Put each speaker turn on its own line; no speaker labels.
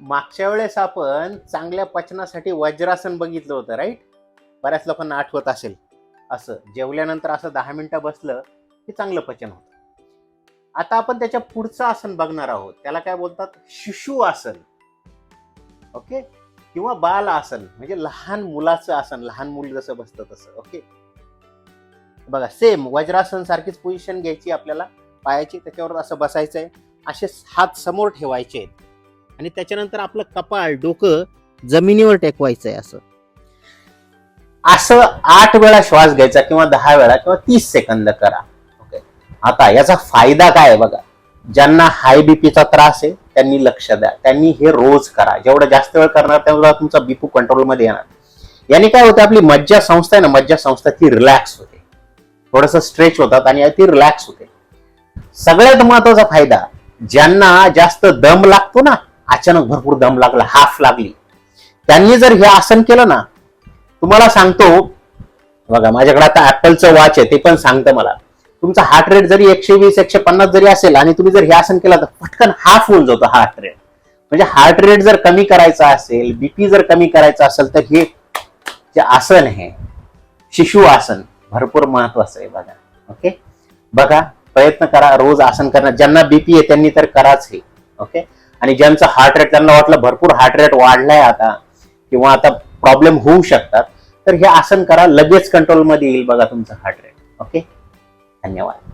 मागच्या वेळेस आपण चांगल्या पचनासाठी वज्रासन बघितलं होतं राईट बऱ्याच लोकांना आठवत असेल. असं जेवल्यानंतर असं दहा मिनटं बसलं की चांगलं पचन होतं. आता आपण त्याच्या पुढचं आसन बघणार आहोत. त्याला काय बोलतात? शिशु आसन. ओके? किंवा बाल आसन म्हणजे लहान मुलाचं आसन लहान मुल जसं बसतं तसं ओके? बघा सेम वज्रासन सारखीच पोझिशन घ्यायची आपल्याला पायाची त्याच्यावर असं बसायचं आहे असे हात समोर ठेवायचे आहेत आणि त्याच्यानंतर आपलं कपाळ डोकं जमिनीवर टेकवायचं आहे असं. असं आठ वेळा श्वास घ्यायचा किंवा दहा वेळा किंवा तीस सेकंद करा. ओके आता याचा फायदा काय आहे बघा? ज्यांना हाय बीपीचा त्रास आहे त्यांनी लक्ष द्या. त्यांनी हे रोज करा. जेवढा जास्त वेळ करणार तेवढा तुमचा बीपू कंट्रोलमध्ये येणार. याने काय होतं आपली मज्जा संस्था आहे ना मज्जा संस्था ती रिलॅक्स होते. थोडस स्ट्रेच होतात आणि ती रिलॅक्स होते. सगळ्यात महत्त्वाचा फायदा ज्यांना जास्त दम लागतो ना अचानक भरपूर दम लागला हाफ लागली. त्यांनी जर हे आसन केलं ना तुम्हाला सांगतो बघा माझ्याकडे आता ऍपलचं वॉच आहे ते पण सांगतं मला. तुमचा हार्ट रेट जरी एकशे वीस एकशे पन्नास जरी असेल आणि तुम्ही जर हे आसन केलं तर पटकन हाफ होऊन जातो हार्ट रेट म्हणजे हार्ट रेट जर कमी करायचा असेल बीपी जर कमी करायचा असेल तर हे जे आसन आहे शिशु आसन भरपूर महत्वाचं आहे बघा. ओके? बघा प्रयत्न करा रोज आसन करणार ज्यांना बीपी आहे त्यांनी तर कराच हे. ओके? आणि ज्यांचं हार्ट रेट त्यांना वाटलं भरपूर हार्ट रेट वाढलाय आता किंवा आता प्रॉब्लेम होऊ शकतात तर हे आसन करा लगेच कंट्रोलमध्ये येईल बघा तुमचं हार्ट रेट ओके धन्यवाद.